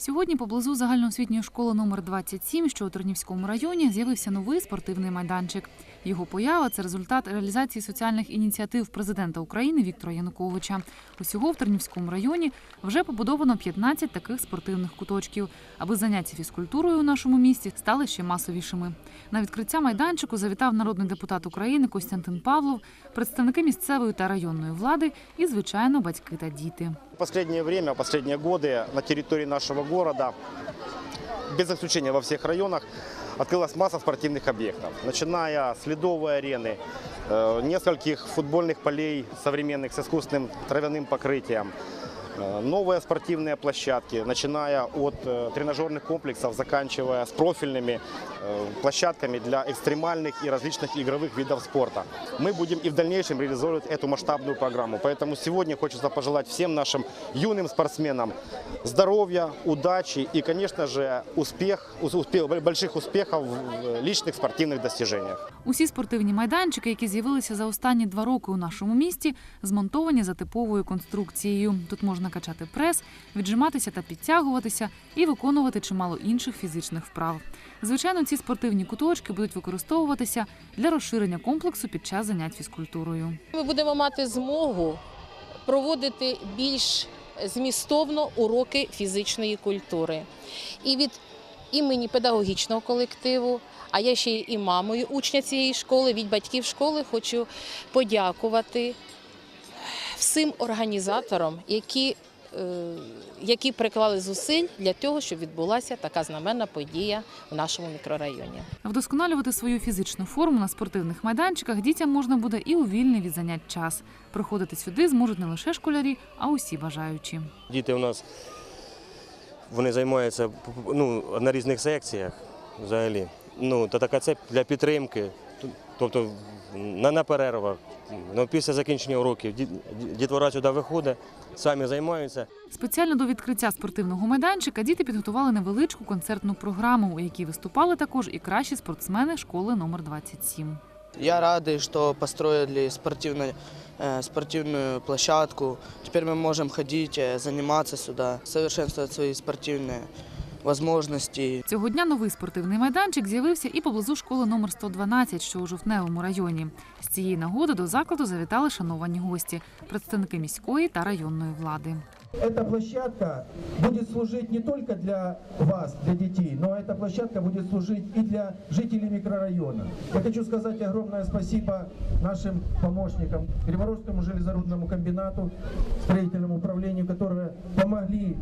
Сьогодні поблизу загальноосвітньої школи номер 27, що у Тернівському районі, з'явився новий спортивний майданчик. Його поява це результат реалізації соціальних ініціатив президента України Віктора Януковича. Усього в Тернівському районі вже побудовано 15 таких спортивних куточків, аби заняття фізкультурою у нашому місті стали ще масовішими. На відкриття майданчику завітав народний депутат України Костянтин Павлов, представники місцевої та районної влади і, звичайно, батьки та діти. В последнее время, в последние годы на территории нашего города, без исключения во всех районах, открылась масса спортивных объектов. Начиная с ледовой арены, э, нескольких футбольных полей современных с искусственным травяным покрытием, э, новые спортивные площадки, начиная от э, тренажерных комплексов, заканчивая с профильными э, площадками для экстремальных и различных игровых видов спорта. Мы будем и в дальнейшем реализовывать эту масштабную программу. Поэтому сегодня хочется пожелать всем нашим юным спортсменам здоровья, удачи и, конечно же, успех, успех, больших успехов в личных спортивных достижениях. Усі спортивні майданчики, які з'явилися за останні два роки у нашому місті, змонтовані за типовою конструкцією. Тут можна качати прес, віджиматися та підтягуватися і виконувати чимало інших фізичних вправ. Звичайно, ці спортивні куточки будуть використовуватися для розширення комплексу під час занять фізкультурою. Ми будемо мати змогу проводити більш змістовно уроки фізичної культури. І від імені педагогічного колективу, а я ще і мамою учня цієї школи, від батьків школи хочу подякувати всім організаторам, які, е, які приклали зусиль для того, щоб відбулася така знаменна подія в нашому мікрорайоні. Вдосконалювати свою фізичну форму на спортивних майданчиках дітям можна буде і у вільний від занять час. Приходити сюди зможуть не лише школярі, а усі бажаючі. Діти у нас вони займаються ну, на різних секціях взагалі. Ну, та така це для підтримки, тобто на, на перервах, ну, після закінчення уроків ді- ді- дітвора сюди виходить, самі займаються. Спеціально до відкриття спортивного майданчика діти підготували невеличку концертну програму, у якій виступали також і кращі спортсмени школи номер 27. Я радий, что построили спортивную, э, спортивную площадку. Теперь мы можем ходить, э, заниматься сюда, совершенствовать свои спортивные возможности. Цього дня новий спортивний майданчик з'явився і поблизу школи номер 112, що у Жовтневому районі. З цієї нагоди до закладу завітали шановані гості, представники міської та районної влади. Эта площадка будет служить не только для вас, для детей, но эта площадка будет служить и для жителей микрорайона. Я хочу сказать огромное спасибо нашим помощникам, Криворожскому железорудному комбинату, строительному управлению, которые помогли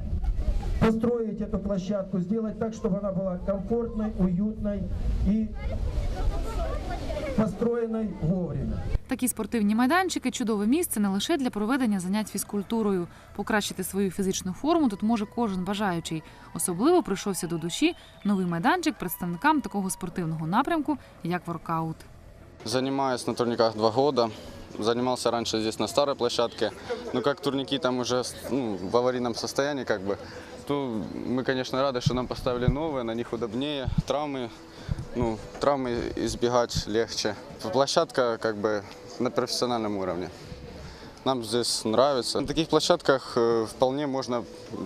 построить эту площадку, сделать так, чтобы она была комфортной, уютной и построенной вовремя. Такі спортивні майданчики чудове місце не лише для проведення занять фізкультурою. Покращити свою фізичну форму тут може кожен бажаючий. Особливо прийшовся до душі новий майданчик представникам такого спортивного напрямку, як воркаут. Занимаюсь на турниках два года. Занимался раньше здесь на старой площадке. Но как турники там уже ну, в аварийном состоянии, как бы, то мы, конечно, рады, что нам поставили новые, на них удобнее. Травмы, ну, травмы избегать легче. Площадка как бы на профессиональном уровне. Нам здесь нравится. На таких площадках э, вполне можно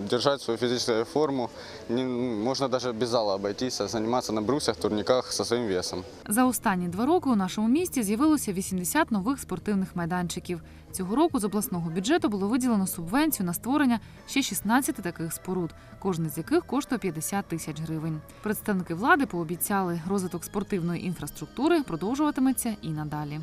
держать свою физическую форму. Не- можно даже без зала обойтись, а заниматься на брусьях, турниках со своим весом. За останні два роки у нашому місті з'явилося 80 нових спортивних майданчиків. Цього року з обласного бюджету було виділено субвенцію на створення ще 16 таких споруд, кожен з яких коштує 50 тисяч гривень. Представники влади пообіцяли, розвиток спортивної інфраструктури продовжуватиметься і надалі.